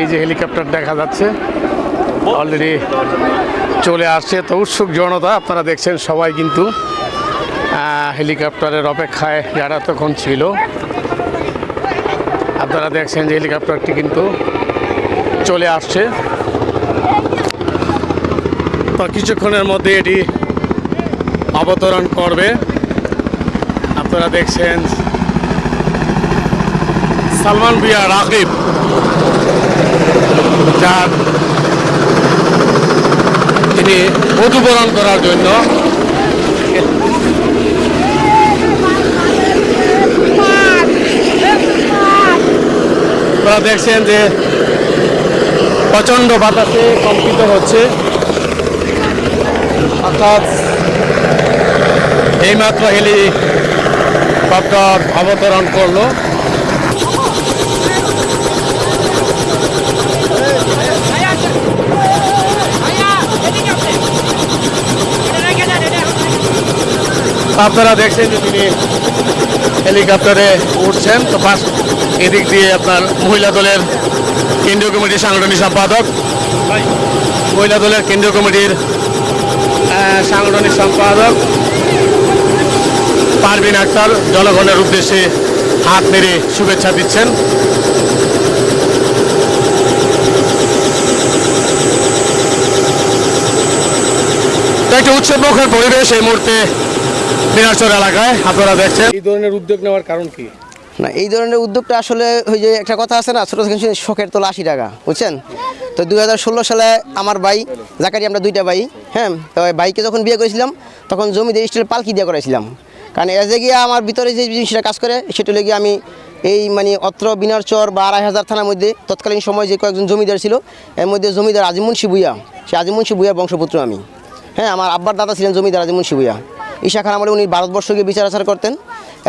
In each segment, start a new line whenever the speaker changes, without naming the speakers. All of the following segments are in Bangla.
এই যে হেলিকপ্টার দেখা যাচ্ছে অলরেডি চলে আসছে। তো উৎসুক জনতা, আপনারা দেখছেন সবাই কিন্তু হেলিকপ্টারের অপেক্ষায় যারা তখন ছিল। আপনারা দেখছেন যে হেলিকপ্টারটি কিন্তু চলে আসছে। তো কিছুক্ষণের মধ্যে এটি অবতরণ করবে। আপনারা দেখছেন সালমান বিয়া রাকিব। যার তিনি মধুবরণ করার জন্য। আপনারা দেখছেন যে প্রচণ্ড বাতাসে কম্পিত হচ্ছে। অর্থাৎ এইমাত্র হেলিকপ্টার অবতরণ করল। আপনারা দেখছেন যে তিনি হেলিকপ্টারে উঠছেন। তো পাশ এদিক দিয়ে আপনার মহিলা দলের কেন্দ্রীয় কমিটির সাংগঠনিক সম্পাদক। মহিলা দলের কেন্দ্রীয় কমিটির সাংগঠনিক সম্পাদক পারভিন আক্তার জনগণের উদ্দেশ্যে হাত নেড়ে শুভেচ্ছা দিচ্ছেন। একটা উৎসব মুখের পরিবেশ এই মুহূর্তে মিনারচর এলাকায় আপনারা দেখছেন। এই ধরনের উদ্যোগ নেওয়ার কারণ কি?
না এই ধরনের উদ্যোগটা আসলে ওই যে একটা কথা আছে না ছোটো থেকে শখের তোলা আশি টাকা বুঝছেন? তো দুই হাজার ষোলো সালে আমার ভাই জাকারি আমরা দুইটা ভাই হ্যাঁ? তো ভাইকে যখন বিয়ে করেছিলাম তখন জমিতে স্টিল পালকি দিয়ে করেছিলাম কারণ এজে গিয়ে আমার ভিতরে যে জিনিসটা কাজ করে সেটা লেগে আমি এই মানে অত্র বিনার চর বা আড়াই হাজার থানার মধ্যে তৎকালীন সময় যে কয়েকজন জমিদার ছিল এর মধ্যে জমিদার আজিমুন শিবুয়া সে আজিমুন শিবুয়ার বংশপুত্র আমি। হ্যাঁ আমার আব্বার দাদা ছিলেন জমিদার আজিমুন শিবুয়া ঈশা খান আমলে উনি ভারতবর্ষকে বিচার আচার করতেন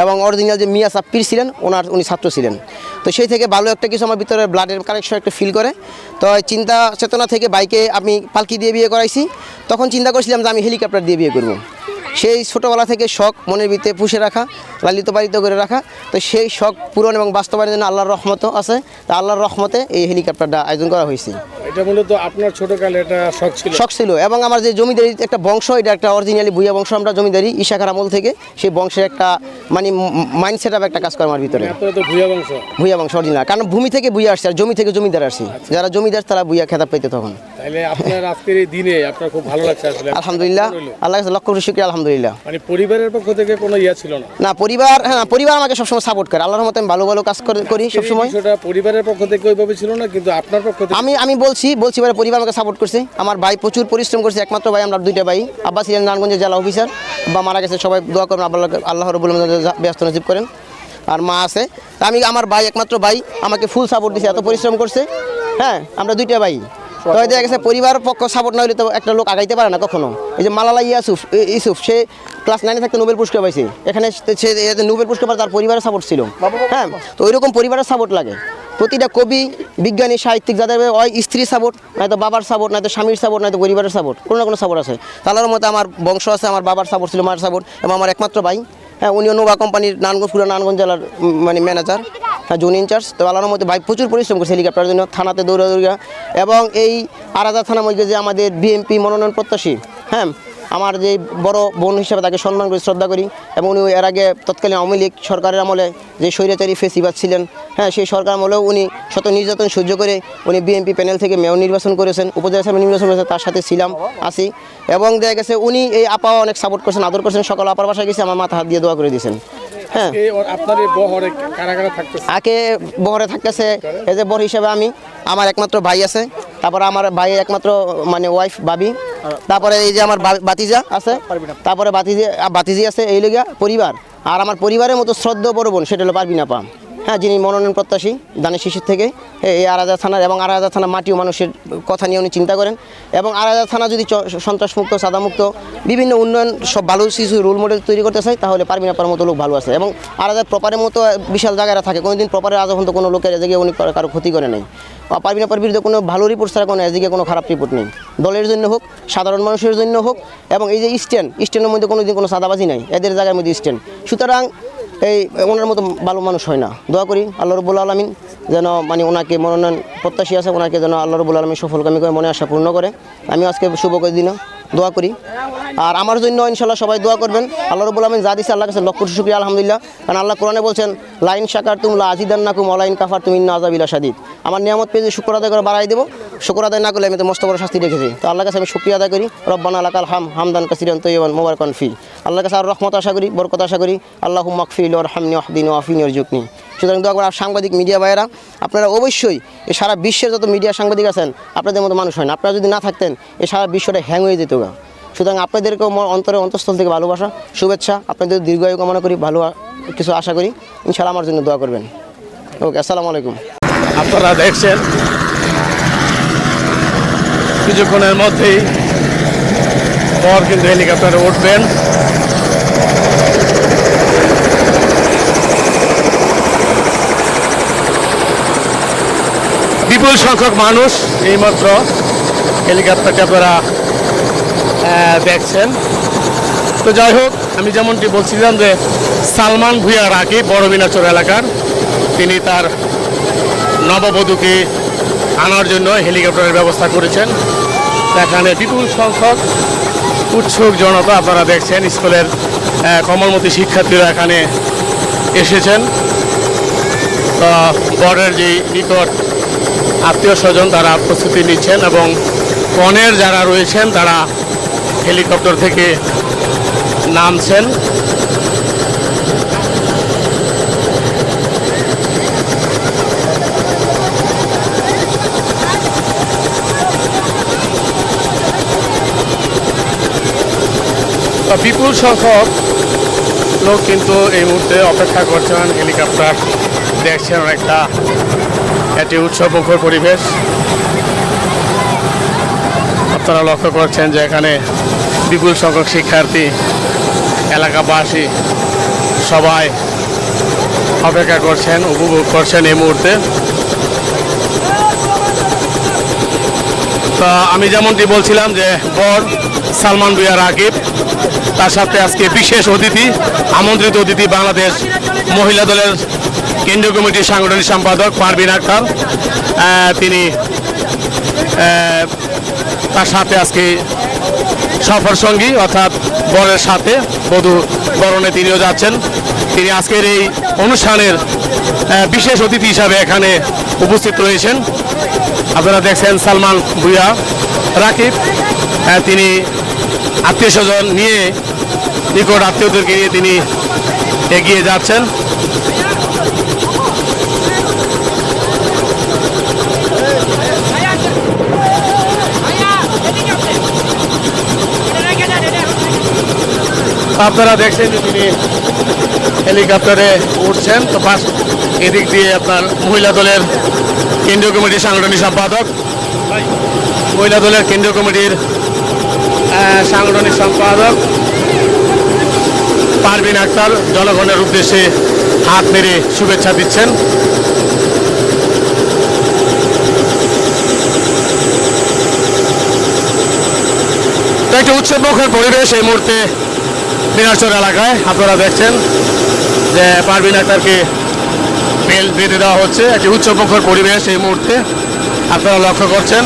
এবং অরিজিনাল যে মিয়া সাপ্পির ছিলেন, ওনার উনি ছাত্র ছিলেন। তো সেই থেকে ভালো একটা কিছু আমার ভিতরে ব্লাডের কানেকশন একটা ফিল করে। তো চিন্তা চেতনা থেকে বাইকে আমি পালকি দিয়ে বিয়ে করাইছি। তখন চিন্তা করছিলাম যে আমি হেলিকপ্টার দিয়ে বিয়ে করব। সেই ছোটোবেলা থেকে শখ মনের ভিতরে পুষে রাখা লালিত পালিত করে রাখা। তো সেই শখ পূরণ এবং বাস্তবায়নের জন্য আল্লাহর রহমত আছে। তা আল্লাহর রহমতে এই হেলিকপ্টারটা আয়োজন করা হয়েছে।
এটা মূলত আপনার ছোটকালে এটা শখ ছিল?
শখ ছিল এবং আমার যে জমিদারি একটা বংশ এটা একটা অরিজিনালি ভুইয়া বংশ আমরা জমিদারি ঈশাখার আমল থেকে সেই বংশের একটা মানে মাইন্ড সেট একটা কাজ করে আমার ভিতরে।
তো ভূয়া বংশ?
ভুইয়া বংশ অরিজিনাল কারণ ভূমি থেকে ভুইয়া আসছে আর জমি থেকে জমিদার আসছে। যারা জমিদার তারা ভুইয়া খেতাব পেতে তখন।
তাহলে আপনার আজকের এই দিনে আপনার খুব ভালো লাগছে আসলে।
আলহামদুলিল্লাহ। আল্লাহ কাছে লক্ষ কোটি শুক্রিয়া আলহামদুলিল্লাহ।
মানে পরিবারের পক্ষ থেকে কোনো ইয়া ছিল না?
না পরিবার হ্যাঁ পরিবার আমাকে সবসময় সাপোর্ট করে। আল্লাহর মতো আমি ভালো ভালো কাজ করে- সবসময়।
বিষয়টা পরিবারের পক্ষ থেকে ওইভাবে ছিল না কিন্তু আপনার পক্ষ থেকে?
আমি আমি বলছি বলছি এবারে পরিবার আমাকে সাপোর্ট করছে। আমার ভাই প্রচুর পরিশ্রম করছে একমাত্র ভাই আমরা দুইটা ভাই। আব্বা ছিলেন নারায়ণগঞ্জের জেলা অফিসার বা মারা গেছে সবাই দোয়া করেন আল্লাহ আল্লাহ রবুল ব্যস্ত নজিব করেন। আর মা আছে। আমি আমার ভাই একমাত্র ভাই আমাকে ফুল সাপোর্ট দিছে এত পরিশ্রম করছে। হ্যাঁ আমরা দুইটা ভাই। তো দেখা গেছে পরিবার পক্ষ সাপোর্ট না হলে তো একটা লোক আগাইতে পারে না কখনো। এই যে মালালা ইয়াসুফ ইউসুফ, সে ক্লাস নাইনে থাকতে নোবেল পুরস্কার পাইছে। এখানে সে নোবেল পুরস্কার তার পরিবারের সাপোর্ট ছিল। হ্যাঁ? তো ওইরকম পরিবারের সাপোর্ট লাগে। প্রতিটা কবি, বিজ্ঞানী, সাহিত্যিক যাদের ওই স্ত্রী সাপোর্ট নয়তো বাবার সাপোর্ট নয়তো স্বামীর সাপোর্ট নয়তো পরিবারের সাপোর্ট কোনো না কোনো সাপোর্ট আছে। তাহলে মতো আমার বংশ আছে, আমার বাবার সাপোর্ট ছিল, মার সাপোর্ট এবং আমার একমাত্র ভাই। হ্যাঁ উনিও নোভা কোম্পানির নারায়ণগঞ্জ, পুরো নারায়ণগঞ্জ জেলার মানে ম্যানেজার হ্যাঁ জোন ইনচার্জ। তো আল্লাহর মধ্যে ভাই প্রচুর পরিশ্রম করছে হেলিকপ্টারের জন্য, থানাতে দৌড়া দৌড়া এবং এই আরাদা থানা মধ্যে যে আমাদের বিএমপি মনোনয়ন প্রত্যাশী হ্যাঁ আমার যে বড় বোন হিসেবে তাকে সম্মান করি, শ্রদ্ধা করি, এবং উনি এর আগে তৎকালীন আওয়ামী লীগ সরকারের আমলে যে স্বৈরাচারী ফেসিবাদ ছিলেন হ্যাঁ সেই সরকার আমলেও উনি শত নির্যাতন সহ্য করে উনি বিএনপি প্যানেল থেকে মেয়র নির্বাচন করেছেন, উপজেলা সাহেব নির্বাচন করেছেন, তার সাথে ছিলাম, আসি। এবং দেখা গেছে উনি এই আপাও অনেক সাপোর্ট করছেন, আদর করছেন, সকাল আপার বাসায় গেছে, আমার মাথা হাত দিয়ে দোয়া করে দিয়েছেন। হ্যাঁ।
আপনার বহরে কারা কারা থাকতেছে।
আগে বহরে থাকতেছে এই যে বর হিসেবে আমি আমার একমাত্র ভাই আছে তারপরে আমার ভাই একমাত্র মানে ওয়াইফ বাবি তারপরে এই যে আমার বাতিজা আছে তারপরে বাতিজি বাতিজি আছে এই লগিয়া পরিবার আর আমার পরিবারের মতো শ্রদ্ধা বড় বোন সেটা হলো পারবি পা। হ্যাঁ যিনি মনোনয়ন প্রত্যাশী, দানের শিশুর থেকে এই আরাজা থানার এবং আরাজা থানা মাটিও মানুষের কথা নিয়ে উনি চিন্তা করেন। এবং আরাজা থানা যদি সন্ত্রাসমুক্ত, সাদামুক্ত, বিভিন্ন উন্নয়ন, সব ভালো শিশু রোল মডেল তৈরি করতে চায়, তাহলে পারবিনা পার মতো লোক ভালো আছে। এবং আরাজা প্রপারের মতো বিশাল জায়গায় থাকে, কোনোদিন প্রপারে আজ পর্যন্ত কোনো লোকের এদিকে উনি কারো- ক্ষতি করে নাই। পারবিনা পার বিরুদ্ধে কোনো ভালো রিপোর্ট ছাড়া কোনো এদিকে কোনো খারাপ রিপোর্ট নেই। দলের জন্য হোক, সাধারণ মানুষের জন্য হোক, এবং এই যে স্ট্যান্ড স্ট্যান্ডের মধ্যে কোনো দিন কোনো সাদাবাজি নাই, এদের জায়গার মধ্যে স্ট্যান্ড সুতরাং এই ওনার মতো ভালো মানুষ হয় না। দোয়া করি আল্লাহ রবুল আলমিন যেন মানে ওনাকে মনোনয়ন প্রত্যাশী আছে, ওনাকে যেন আল্লাহ রবুল আলমিন সফলকামী করে মনে আশা পূর্ণ করে। আমি আজকে শুভ করে দিন দোয়া করি। আর আমার জন্য ইনশাল্লাহ সবাই দোয়া করবেন। আল্লাহ রবুল আলমিন যা দিচ্ছে আল্লাহ কাছে লক্ষ শুক্রিয়া, আলহামদুলিল্লাহ। কারণ আল্লাহ কোরআনে বলছেন, লাইন শাকার তুমলা আজিদান নাকুম অলাইন কাফার তুমি আজাবিলা সাদিদ আমার নিয়ামত পেয়ে শুক্র আদায় করে বাড়াই দেবো। শুক্র আদায় না করলে আমি তো মস্ত বড় শাস্তি রেখেছি তো আল্লাহ কাছে আমি শুক্রিয়া আদায় করি। রব্বানা আলাকাল হাম হামদান কাসিরান তৈবান মোবারকান ফি। আল্লাহ কাছে আর রহমত আশা করি, বরকত আশা করি। আল্লাহ মাকফিল ওর হামনি ওয়াহদিন ওয়াফিন ওর জুকনি সুতরাং দোয়া করে সাংবাদিক মিডিয়া ভাইয়েরা, আপনারা অবশ্যই এই সারা বিশ্বের যত মিডিয়া সাংবাদিক আছেন, আপনাদের মতো মানুষ হয় না আপনারা যদি না থাকতেন এই সারা বিশ্বটা হ্যাং হয়ে যেত গা। সুতরাং আপনাদেরকেও অন্তরে অন্তঃস্থল থেকে ভালোবাসা, শুভেচ্ছা, আপনাদের দীর্ঘায়ু কামনা করি, ভালো কিছু আশা করি। ইনশাআল্লাহ আমার জন্য দোয়া করবেন। ওকে, আসসালামু আলাইকুম।
আপনারা দেখছেন কিছুক্ষণের মধ্যেই পর কিন্তু হেলিকপ্টারে উঠবেন। বিপুল সংখ্যক মানুষ এইমাত্র হেলিকপ্টারটি আপনারা দেখছেন। তো যাই হোক, আমি যেমনটি বলছিলাম যে সালমান ভুঁইয়া রাকিব বড় বিনাচর এলাকার। তিনি তার নববধূকে আনার জন্য হেলিকপ্টারের ব্যবস্থা করেছেন। সেখানে বিপুল সংখ্যক উৎসুক জনতা আপনারা দেখছেন, স্কুলের কমলমতি শিক্ষার্থীরা এখানে এসেছেন। তো বরের যে নিকট আত্মীয় স্বজন, তারা প্রস্তুতি নিচ্ছেন এবং কনের যারা রয়েছেন, তারা হেলিকপ্টার থেকে নামছেন। বিপুল সংখ্যক লোক কিন্তু এই মুহূর্তে অপেক্ষা করছেন হেলিকপ্টার দেখছেন অনেকটা। একটি উৎসবমুখর পরিবেশ। আপনারা লক্ষ্য করছেন যে এখানে বিপুল সংখ্যক শিক্ষার্থী, এলাকাবাসী সবাই অপেক্ষা করছেন, উপভোগ করছেন এই মুহূর্তে। তা আমি যেমনটি বলছিলাম যে বর সালমান বিয়া রাকিব, তার সাথে আজকে বিশেষ অতিথি, আমন্ত্রিত অতিথি বাংলাদেশ মহিলা দলের কেন্দ্রীয় কমিটির সাংগঠনিক সম্পাদক পারবিন আক্তার। তিনি তার সাথে আজকে সফর সঙ্গী, অর্থাৎ বরের সাথে, বধূ বরণে তিনিও যাচ্ছেন। তিনি আজকের এই অনুষ্ঠানের বিশেষ অতিথি হিসাবে এখানে উপস্থিত রয়েছেন। আপনারা দেখছেন সালমান ভুইয়া, রাকিব। তিনি আত্মীয় স্বজন নিয়ে, নিকট আত্মীয়দেরকে নিয়ে তিনি এগিয়ে যাচ্ছেন। আপনারা দেখছেন যে তিনি হেলিকপ্টারে উঠছেন। তো পাশ এদিক দিয়ে আপনার মহিলা দলের কেন্দ্রীয় কমিটির সাংগঠনিক সম্পাদক, মহিলা দলের কেন্দ্রীয় কমিটির সাংগঠনিক সম্পাদক পারভিন আক্তার জনগণের উদ্দেশ্যে হাত মেরে শুভেচ্ছা দিচ্ছেন। একটি উৎসবমুখর পরিবেশ এই মুহূর্তে মিনারচর এলাকায় আপনারা দেখছেন যে পারভিন আক্তারকে বেল বেঁধে দেওয়া হচ্ছে। একটি উচ্চমুখর পরিবেশ এই মুহূর্তে। আপনারা লক্ষ্য করছেন।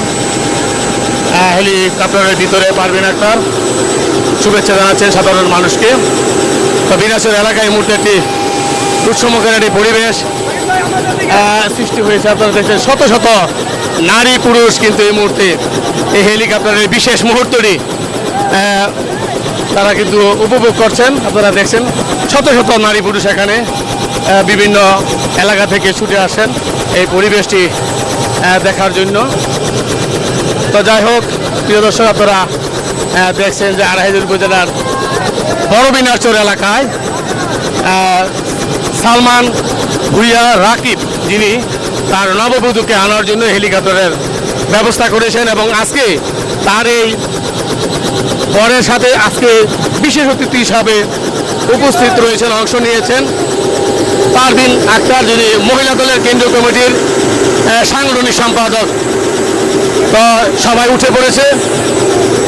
হেলিকপ্টারের ভিতরে পারবেন আক্তার শুভেচ্ছা জানাচ্ছেন সাধারণ মানুষকে। তো বিনাশের এলাকায় এই মুহূর্তে একটি উৎসমুখের একটি পরিবেশ সৃষ্টি হয়েছে। আপনারা দেখছেন, শত শত নারী, পুরুষ কিন্তু এই মুহূর্তে এই হেলিকপ্টারের বিশেষ মুহূর্তটি তারা কিন্তু উপভোগ করছেন। আপনারা দেখছেন, শত শত নারী, পুরুষ এখানে। বিভিন্ন এলাকা থেকে ছুটে আসেন এই পরিবেশটি দেখার জন্য। তো যাই হোক, প্রিয় দর্শক, আপনারা দেখছেন যে আড়াইজুর উপজেলার বড় বিনাচর এলাকায় সালমান ভুইয়া রাকিব, যিনি তার নববধূকে আনার জন্য হেলিকপ্টারের ব্যবস্থা করেছেন এবং আজকে তার এই বরের সাথে আজকে বিশেষ অতিথি হিসাবে উপস্থিত রয়েছেন, অংশ নিয়েছেন পারভিন আক্তার, যিনি মহিলা দলের কেন্দ্রীয় কমিটির সাংগঠনিক সম্পাদক। তো সবাই উঠে পড়েছে।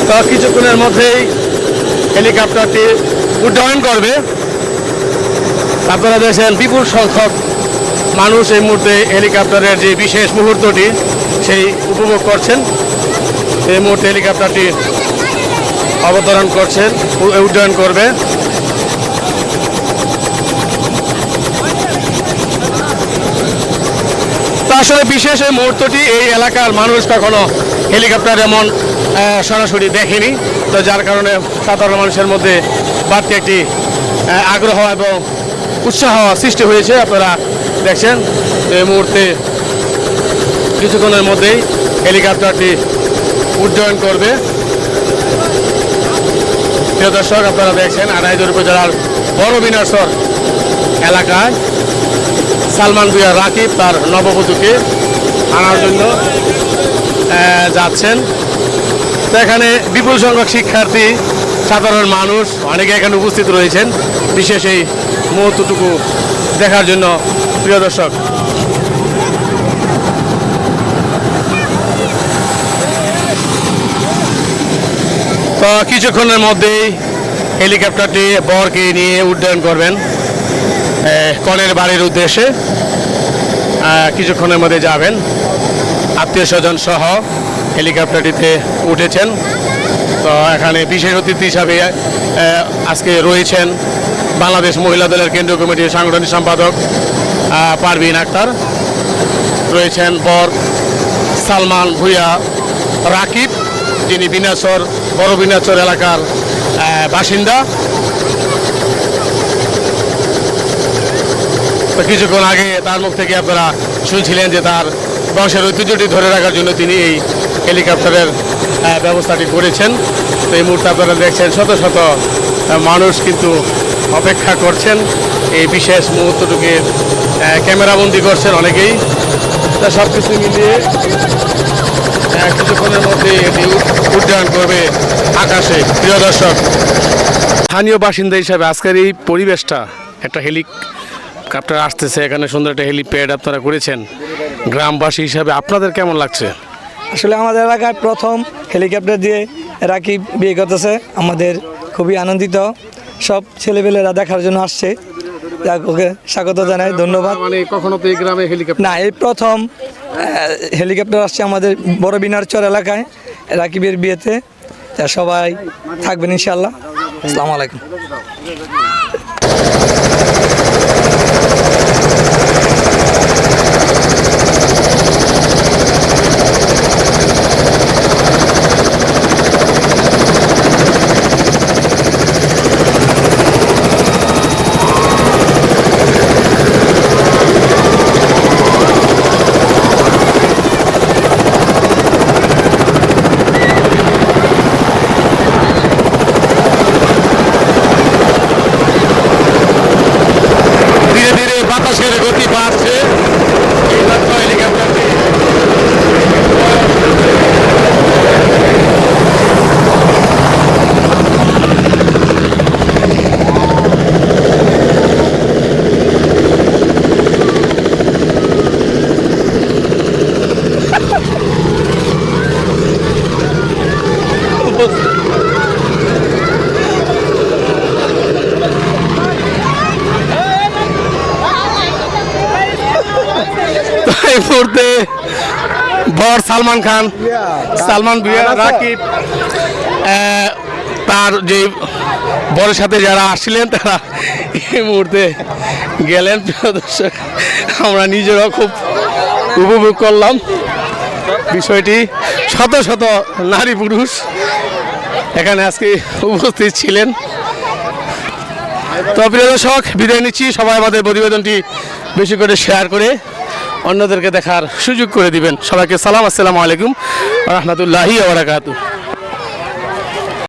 তো কিছুক্ষণের মধ্যেই হেলিকপ্টারটি উড্ডয়ন করবে। আপনারা দেখছেন বিপুল সংখ্যক মানুষ এই মুহূর্তে হেলিকপ্টারের যে বিশেষ মুহূর্তটি সেই উপভোগ করছেন। এই মুহূর্তে হেলিকপ্টারটি অবতরণ করছেন উড্ডয়ন করবে। আসলে বিশেষ এই মুহূর্তটি এই এলাকার মানুষ কখনো হেলিকপ্টার এমন সরাসরি দেখেনি। তো যার কারণে সাধারণ মানুষের মধ্যে বাড়তি একটি আগ্রহ এবং উৎসাহ সৃষ্টি হয়েছে। আপনারা দেখছেন? তো এই মুহূর্তে কিছুক্ষণের মধ্যেই হেলিকপ্টারটি উড্ডয়ন করবে। প্রিয় দর্শক, আপনারা দেখছেন আড়াইজোর উপজেলার বড় বিনাশর এলাকায় সালমান ভুয়া রাকিব তার নববধূকে আনার জন্য যাচ্ছেন। তো এখানে বিপুল সংখ্যক শিক্ষার্থী, সাধারণ মানুষ অনেকে এখানে উপস্থিত রয়েছেন। বিশেষ এই মুহূর্তটুকু দেখার জন্য প্রিয় দর্শক। তো কিছুক্ষণের মধ্যেই হেলিকপ্টারটি বরকে নিয়ে উড্ডয়ন করবেন কনের বাড়ির উদ্দেশ্যে কিছুক্ষণের মধ্যে যাবেন। আত্মীয় স্বজন সহ হেলিকপ্টারটিতে উঠেছেন। তো এখানে বিশেষ অতিথি হিসাবে আজকে রয়েছেন বাংলাদেশ মহিলা দলের কেন্দ্রীয় কমিটির সাংগঠনিক সম্পাদক পারভিন আক্তার। রয়েছেন বর সালমান ভুইয়া রাকিব, যিনি বিনাচর, বড় বিনাচর এলাকার বাসিন্দা। কিছুক্ষণ আগে তার মুখ থেকে আপনারা শুনছিলেন যে তার বংশের ঐতিহ্যটি ধরে রাখার জন্য তিনি এই হেলিকপ্টারের ব্যবস্থাটি করেছেন। তো এই মুহূর্তে আপনারা দেখছেন শত শত মানুষ কিন্তু অপেক্ষা করছেন। এই বিশেষ মুহূর্তটুকে ক্যামেরাবন্দি করছেন অনেকেই। তা সব কিছু মিলিয়ে কিছুক্ষণের মধ্যে এটি উড্ডয়ন করবে আকাশে। প্রিয় দর্শক, স্থানীয় বাসিন্দা হিসাবে আজকের এই পরিবেশটা, একটা হেলিকপ্টার আসতেছে। এখানে সুন্দর একটা হেলিপ্যাড আপনারা করেছেন। গ্রামবাসী হিসাবে আপনাদের কেমন লাগছে?
আসলে আমাদের এলাকায় প্রথম হেলিকপ্টার দিয়ে রাকিব বিয়ে করতেছে। আমাদের খুবই আনন্দিত। সব ছেলেপেলেরা দেখার জন্য আসছে। ওকে স্বাগত জানাই ধন্যবাদ।
মানে কখনো তো এই গ্রামে হেলিকপ্টার
না এই প্রথম হেলিকপ্টার আসছে আমাদের বড় বিনারচর এলাকায় রাকিবের বিয়েতে। তা সবাই থাকবেন ইনশাল্লাহ আসসালামু আলাইকুম
ধীরে ধীরে বাতাসের গতি বাড়ছে এইমাত্র হেলিকপ্টারটি এই মুহূর্তে বর সালমান খান সালমান বিয়া রাকিব তার যে বরের সাথে যারা আসছিলেন তারা এই মুহূর্তে গেলেন। প্রিয় দর্শক আমরা নিজেরাও খুব উপভোগ করলাম বিষয়টি। শত শত নারী পুরুষ এখানে আজকে উপস্থিত ছিলেন। তো প্রিয় দর্শক বিদায় নিচ্ছি। সবাই আমাদের প্রতিবেদনটি বেশি করে শেয়ার করে অন্যদেরকে দেখার সুযোগ করে দিবেন। সবাইকে সালাম আসসালামু আলাইকুম রহমতুল্লাহি আবরাকাতু